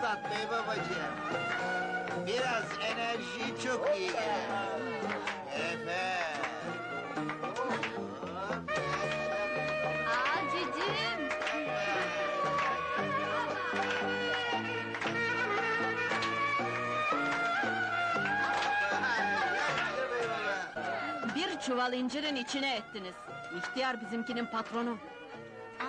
ıslat bey babacığım. Biraz enerji çok iyi gelir. Evet. Aa cicim. Bir çuval incirin içine ettiniz. İhtiyar bizimkinin patronu.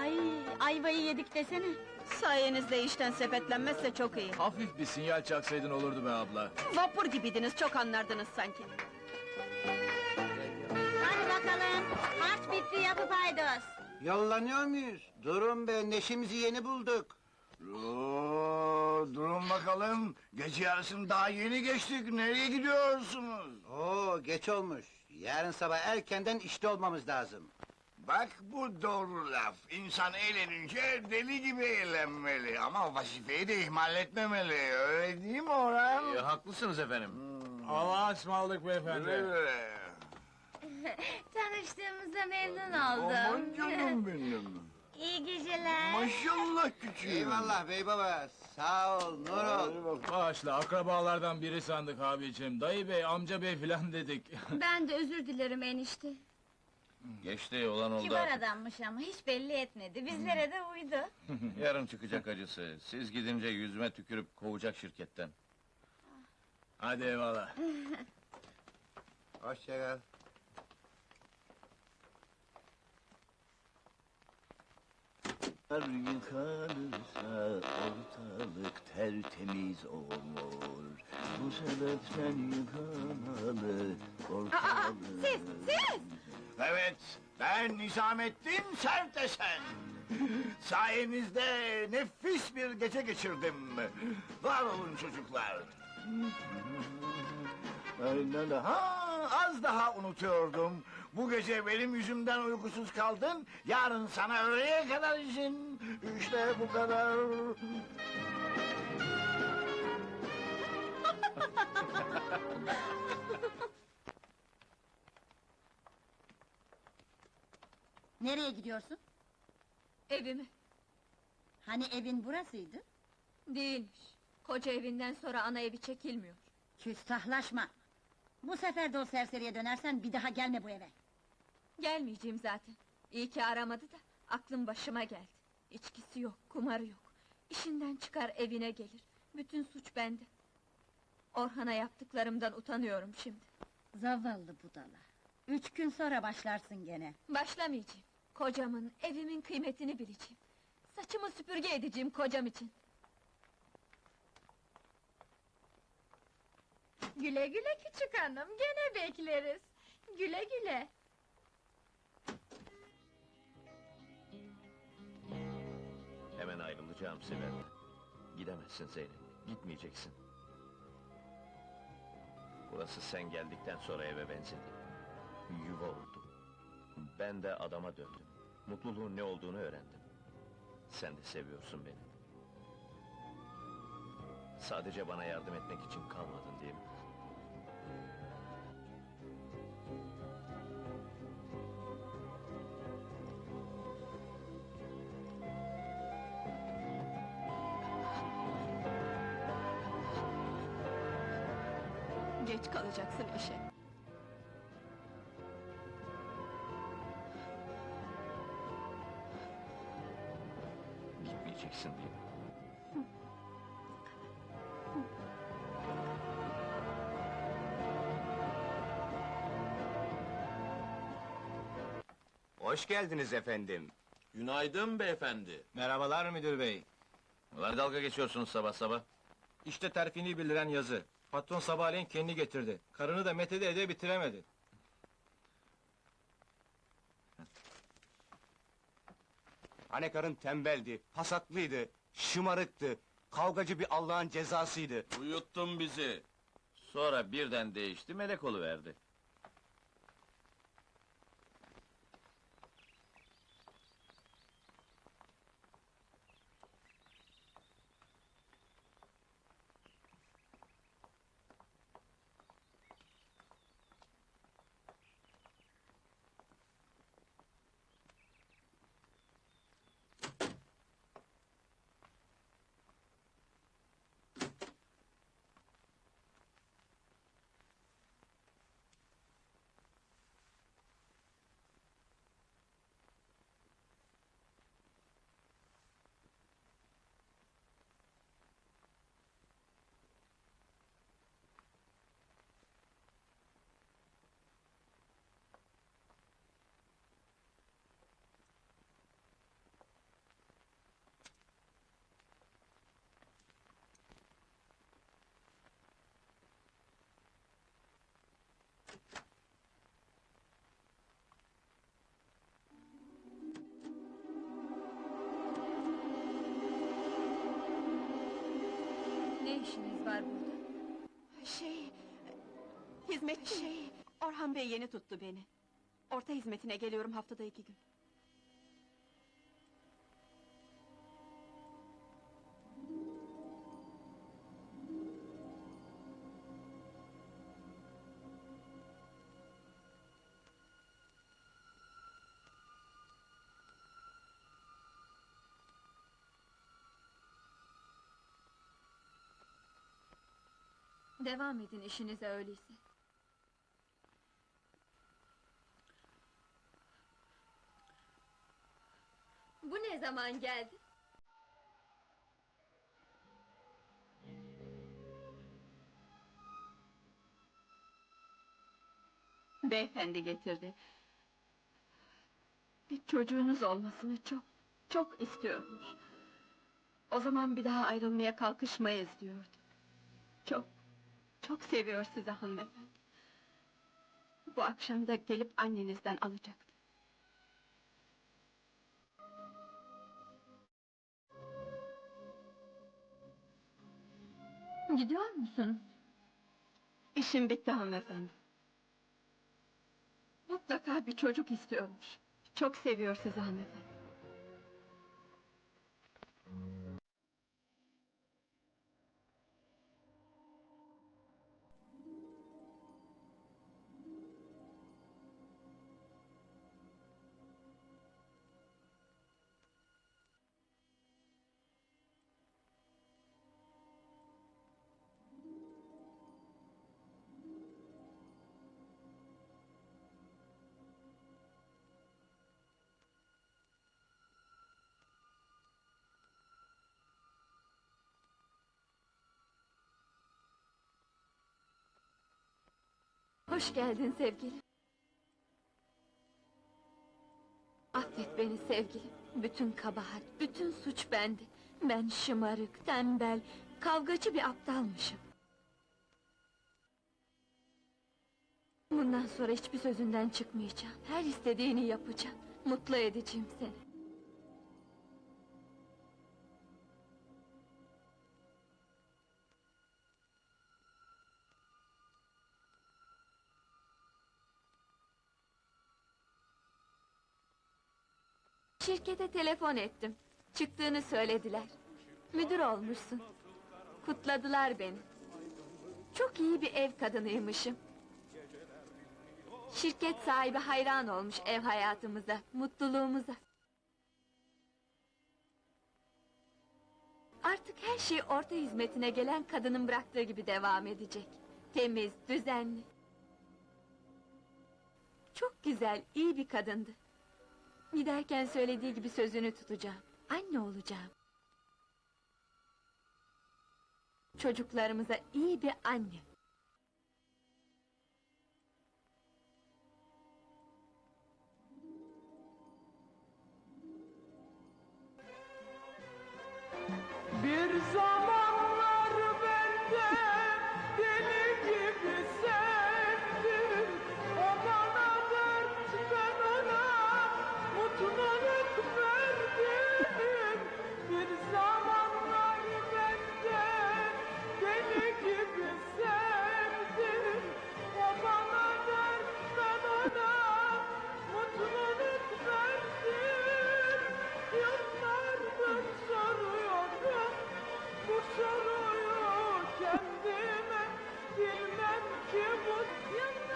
Ay ayvayı yedik desene. Sayenizde işten sepetlenmezse çok iyi. Hafif bir sinyal çaksaydın olurdu be abla. Vapur gibiydiniz, çok anlardınız sanki. Hadi bakalım. Harç bitti yapıp haydos. Yollanıyor muyuz? Durun be, neşemizi yeni bulduk. Oo, durun bakalım. Gece yarısını daha yeni geçtik. Nereye gidiyorsunuz? Oo, geç olmuş. Yarın sabah erkenden işte olmamız lazım. Bak bu doğru laf. İnsan eğlenince deli gibi eğlenmeli. Ama vazifeyi de ihmal etmemeli. Öyle değil mi Orhan? E, haklısınız efendim. Allah'a ısmarladık beyefendi. Öyle. Tanıştığımıza memnun Aman canım benim. İyi geceler. Maşallah küçüğüm. Eyvallah bey baba, sağ ol, nur ol. Bağışla akrabalardan biri sandık abicim. Dayı bey, amca bey filan dedik. Ben de özür dilerim enişte. Geçti olan oldu Kibar artık. adammış ama hiç belli etmedi. Bizlere de uydu. Yarın çıkacak acısı. Siz gidince yüzüme tükürüp kovacak şirketten. Hadi eyvallah. Hoşça kal. Kar yıkanırsa ortalık tertemiz olur. Bu sebepten yıkanalı ortalık... Siz, siz! Evet, ben Nizamettin Sertesen. Sayenizde nefis bir gece geçirdim. Var olun çocuklar. Ha, az daha unutuyordum. Bu gece benim yüzümden uykusuz kaldın. Yarın sana öğleye kadar izin. İşte bu kadar. Nereye gidiyorsun? Evimi. Hani evin burasıydı? Değilmiş. Koca evinden sonra ana evi çekilmiyor. Küstahlaşma! Bu sefer de o serseriye dönersen bir daha gelme bu eve. Gelmeyeceğim zaten. İyi ki aramadı da aklım başıma geldi. İçkisi yok, kumarı yok. İşinden çıkar evine gelir. Bütün suç bende. Orhan'a yaptıklarımdan utanıyorum şimdi. Zavallı budala. Üç gün sonra başlarsın gene. Başlamayacağım. Kocamın, evimin kıymetini bileceğim. Saçımı süpürge edeceğim kocam için. Güle güle küçük hanım, gene bekleriz. Güle güle. Hemen ayrılacağım Sibel. Gidemezsin Zeynep. Gitmeyeceksin. Burası sen geldikten sonra eve benzedi. Yuva oldu. Ben de adama döndüm. Mutluluğun ne olduğunu öğrendim. Sen de seviyorsun beni. Sadece bana yardım etmek için kalmadın değil mi? Geç kalacaksın işe. Hoş geldiniz efendim. Günaydın beyefendi. Merhabalar müdür bey. Ulan dalga geçiyorsunuz sabah sabah. İşte terfini bildiren yazı. Patron sabahleyin kendi getirdi. Karını da metede ede bitiremedi. Hani karın tembeldi, pasaklıydı, şımarıktı, kavgacı bir Allah'ın cezasıydı. Uyuttun bizi. Sonra birden değişti, melek verdi. Hizmetçi şey... Orhan Bey yeni tuttu beni. Orta hizmetine geliyorum haftada iki gün. Devam edin işinize öyleyse. Ne zaman geldi? Beyefendi getirdi. Bir çocuğunuz olmasını çok, çok istiyormuş. O zaman bir daha ayrılmaya kalkışmayız diyordu. Çok, çok seviyor sizi hanımefendi. Bu akşam da gelip annenizden alacaktı. Gidiyor musun? İşim bitti hanımefendi. Mutlaka bir çocuk istiyormuş. Çok seviyor sizi hanımefendi. Hoş geldin sevgilim. Affet beni sevgilim. Bütün kabahat, bütün suç bende. Ben şımarık, tembel, kavgacı bir aptalmışım. Bundan sonra hiçbir sözünden çıkmayacağım. Her istediğini yapacağım. Mutlu edeceğim seni. Şirkete telefon ettim. Çıktığını söylediler. Müdür olmuşsun. Kutladılar beni. Çok iyi bir ev kadınıymışım. Şirket sahibi hayran olmuş ev hayatımıza, mutluluğumuza. Artık her şey orta hizmetine gelen kadının bıraktığı gibi devam edecek. Temiz, düzenli. Çok güzel, iyi bir kadındı. Giderken söylediği gibi sözünü tutacağım. Anne olacağım. Çocuklarımıza iyi bir anne.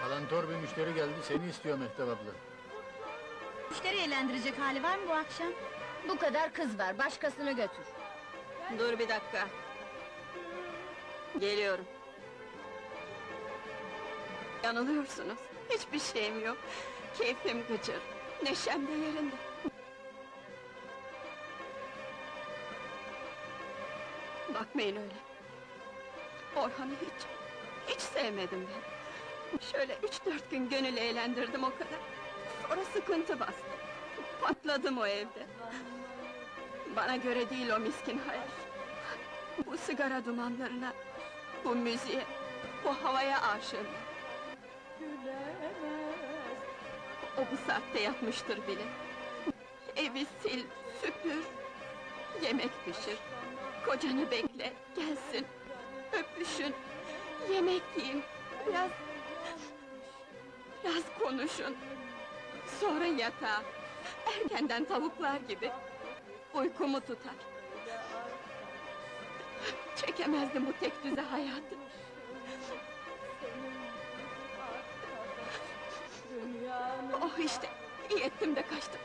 Kalantor bir müşteri geldi, seni istiyor Mehtap abla. Müşteri eğlendirecek hali var mı bu akşam? Bu kadar kız var, başkasını götür. Dur bir dakika. Geliyorum. Yanılıyorsunuz. Hiçbir şeyim yok. Keyfim gıcır. Neşem de yerinde. Bakmayın öyle. Orhan'ı hiç, hiç sevmedim ben. Şöyle üç dört gün gönül eğlendirdim o kadar. Sonra sıkıntı bastı. Patladım o evde. Bana göre değil o miskin hayat. Bu sigara dumanlarına, bu müziğe, bu havaya aşığım. O bu saatte yatmıştır bile. Evi sil, süpür, yemek pişir. Kocanı bekle, gelsin. öpüşün, yemek yiyin, biraz... Biraz konuşun. Sonra yatağa, erkenden tavuklar gibi. Uykumu tutar. Çekemezdim bu tek düze hayatı. Oh işte, iyi ettim de kaçtım.